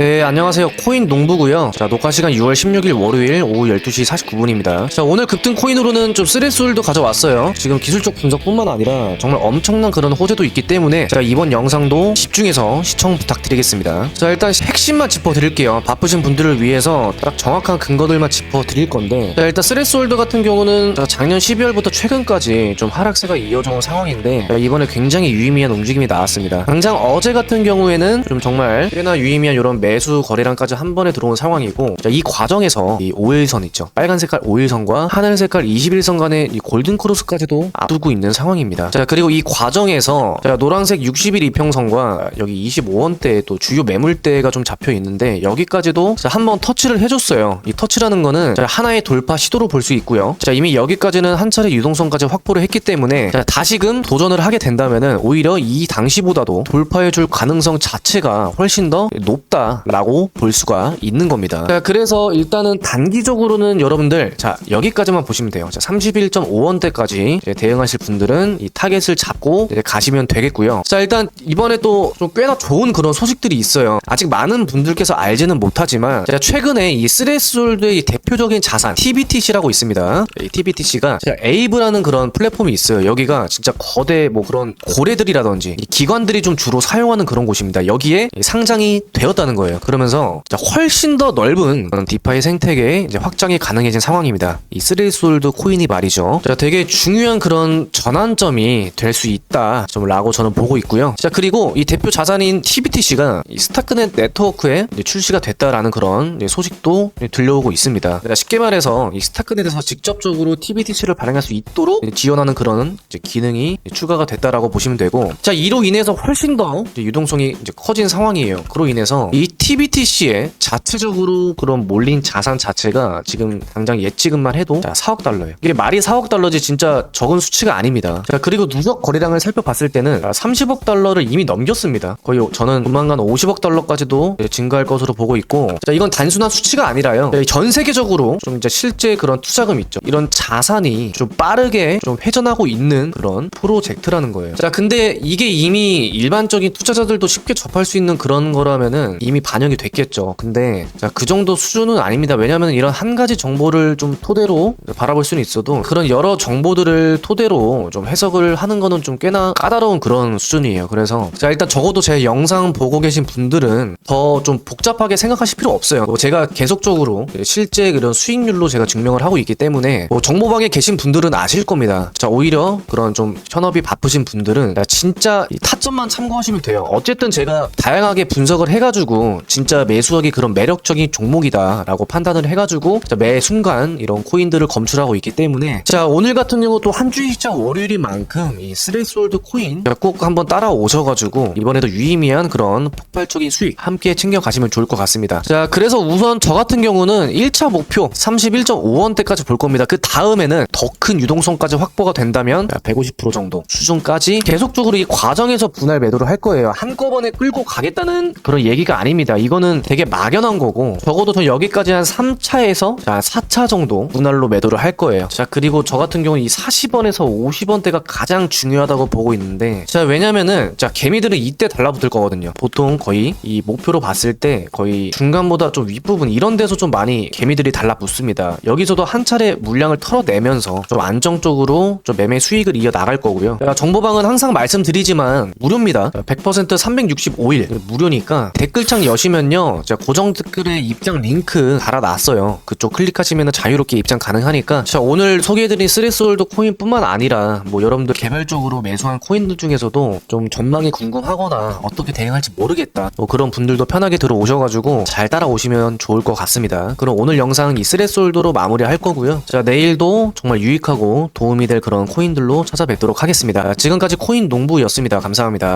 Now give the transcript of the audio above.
네, 안녕하세요. 코인 농부고요. 자, 녹화 시간 6월 16일 월요일 오후 12시 49분입니다. 자, 오늘 급등 코인으로는 좀 쓰레솔도 가져왔어요. 지금 기술적 분석뿐만 아니라 정말 엄청난 그런 호재도 있기 때문에 자, 이번 영상도 집중해서 시청 부탁드리겠습니다. 자, 일단 핵심만 짚어드릴게요. 바쁘신 분들을 위해서 딱 정확한 근거들만 짚어드릴 건데 자, 일단 쓰레솔드 같은 경우는 자, 작년 12월부터 최근까지 좀 하락세가 이어져 온 상황인데 자, 이번에 굉장히 유의미한 움직임이 나왔습니다. 당장 어제 같은 경우에는 좀 정말 꽤나 유의미한 이런 매수 거래량까지 한 번에 들어온 상황이고 자, 이 과정에서 이 5일선 있죠. 빨간 색깔 5일선과 하늘 색깔 21선 간의 이 골든 크로스까지도 앞두고 있는 상황입니다. 자, 그리고 이 과정에서 자, 노란색 60일 이평선과 여기 25원대 또 주요 매물대가 좀 잡혀 있는데 여기까지도 한 번 터치를 해줬어요. 이 터치라는 거는 자, 하나의 돌파 시도로 볼 수 있고요. 자, 이미 여기까지는 한 차례 유동성까지 확보를 했기 때문에 자, 다시금 도전을 하게 된다면은 오히려 이 당시보다도 돌파해줄 가능성 자체가 훨씬 더 높다 라고 볼 수가 있는 겁니다. 자, 그래서 일단은 단기적으로는 여러분들 자 여기까지만 보시면 돼요. 자, 31.5원대까지 대응하실 분들은 이 타겟을 잡고 가시면 되겠고요. 자 일단 이번에 또 좀 꽤나 좋은 그런 소식들이 있어요. 아직 많은 분들께서 알지는 못하지만 제가 최근에 이 스레스홀드의 대표적인 자산 TBTC라고 있습니다. 이 TBTC가 에이브라는 그런 플랫폼이 있어요. 여기가 진짜 거대 뭐 그런 고래들이라든지 이 기관들이 좀 주로 사용하는 그런 곳입니다. 여기에 상장이 되었다는 거예요. 그러면서 진짜 훨씬 더 넓은 디파이 생태계에 이제 확장이 가능해진 상황입니다. 이 스레스홀드 코인이 말이죠. 자, 되게 중요한 그런 전환점이 될 수 있다. 라고 저는 보고 있고요. 자, 그리고 이 대표 자산인 TBTC가 이 스타크넷 네트워크에 출시가 됐다라는 그런 소식도 들려오고 있습니다. 쉽게 말해서 이 스타크넷에서 직접적으로 TBTC를 발행할 수 있도록 지원하는 그런 기능이 추가가 됐다라고 보시면 되고, 자 이로 인해서 훨씬 더 유동성이 커진 상황이에요. 그로 인해서 이 TBTC의 자체적으로 그런 몰린 자산 자체가 지금 당장 예치금만 해도 자, 4억 달러예요. 이게 말이 4억 달러지 진짜 적은 수치가 아닙니다. 자, 그리고 누적 거래량을 살펴봤을 때는 30억 달러를 이미 넘겼습니다. 거의 저는 조만간 50억 달러까지도 증가할 것으로 보고 있고 자, 이건 단순한 수치가 아니라요. 자, 전 세계적으로 좀 이제 실제 그런 투자금 있죠. 이런 자산이 좀 빠르게 좀 회전하고 있는 그런 프로젝트라는 거예요. 자, 근데 이게 이미 일반적인 투자자들도 쉽게 접할 수 있는 그런 거라면은 이미 반영이 됐겠죠. 근데 자, 그 정도 수준은 아닙니다. 왜냐하면 이런 한 가지 정보를 좀 토대로 바라볼 수는 있어도 그런 여러 정보들을 토대로 좀 해석을 하는 거는 좀 꽤나 까다로운 그런 수준이에요. 그래서 자, 일단 적어도 제 영상 보고 계신 분들은 더 좀 복잡하게 생각하실 필요 없어요. 뭐 제가 계속적으로 실제 그런 수익률로 제가 증명을 하고 있기 때문에 뭐 정보방에 계신 분들은 아실 겁니다. 자, 오히려 그런 좀 현업이 바쁘신 분들은 자, 진짜 이 타점만 참고하시면 돼요. 어쨌든 제가 다양하게 분석을 해가지고 진짜 매수하기 그런 매력적인 종목이다라고 판단을 해가지고 자, 매 순간 이런 코인들을 검출하고 있기 때문에 자 오늘 같은 경우 또 한 주의 시장 월요일인 만큼 이 스레이솔드 코인 자, 꼭 한번 따라오셔가지고 이번에도 유의미한 그런 폭발적인 수익 함께 챙겨 가시면 좋을 것 같습니다. 자 그래서 우선 저 같은 경우는 1차 목표 31.5원대까지 볼 겁니다. 그 다음에는 더 큰 유동성까지 확보가 된다면 150% 정도 수준까지 계속적으로 이 과정에서 분할 매도를 할 거예요. 한꺼번에 끌고 가겠다는 그런 얘기가 아닙니다. 이거는 되게 막연한 거고 적어도 저 여기까지 한 3차에서 자 4차 정도 분할로 매도를 할 거예요. 자 그리고 저 같은 경우는 이 40원에서 50원대가 가장 중요하다고 보고 있는데 자 왜냐면은 자 개미들은 이때 달라붙을 거거든요. 보통 거의 이 목표로 봤을 때 거의 중간보다 좀 윗부분 이런 데서 좀 많이 개미들이 달라붙습니다. 여기서도 한 차례 물량을 털어내면서 좀 안정적으로 좀 매매 수익을 이어 나갈 거고요. 자, 정보방은 항상 말씀드리지만 무료입니다. 100% 365일 무료니까 댓글창 여시면요. 제가 고정 댓글에 입장 링크 달아놨어요. 그쪽 클릭하시면 자유롭게 입장 가능하니까 자 오늘 소개해드린 스레스홀드 코인뿐만 아니라 뭐 여러분들 개별적으로 매수한 코인들 중에서도 좀 전망이 궁금하거나 어떻게 대응할지 모르겠다 뭐 그런 분들도 편하게 들어오셔가지고 잘 따라오시면 좋을 것 같습니다. 그럼 오늘 영상 이 스레스홀드로 마무리할 거고요. 자 내일도 정말 유익하고 도움이 될 그런 코인들로 찾아뵙도록 하겠습니다. 지금까지 코인 농부였습니다. 감사합니다.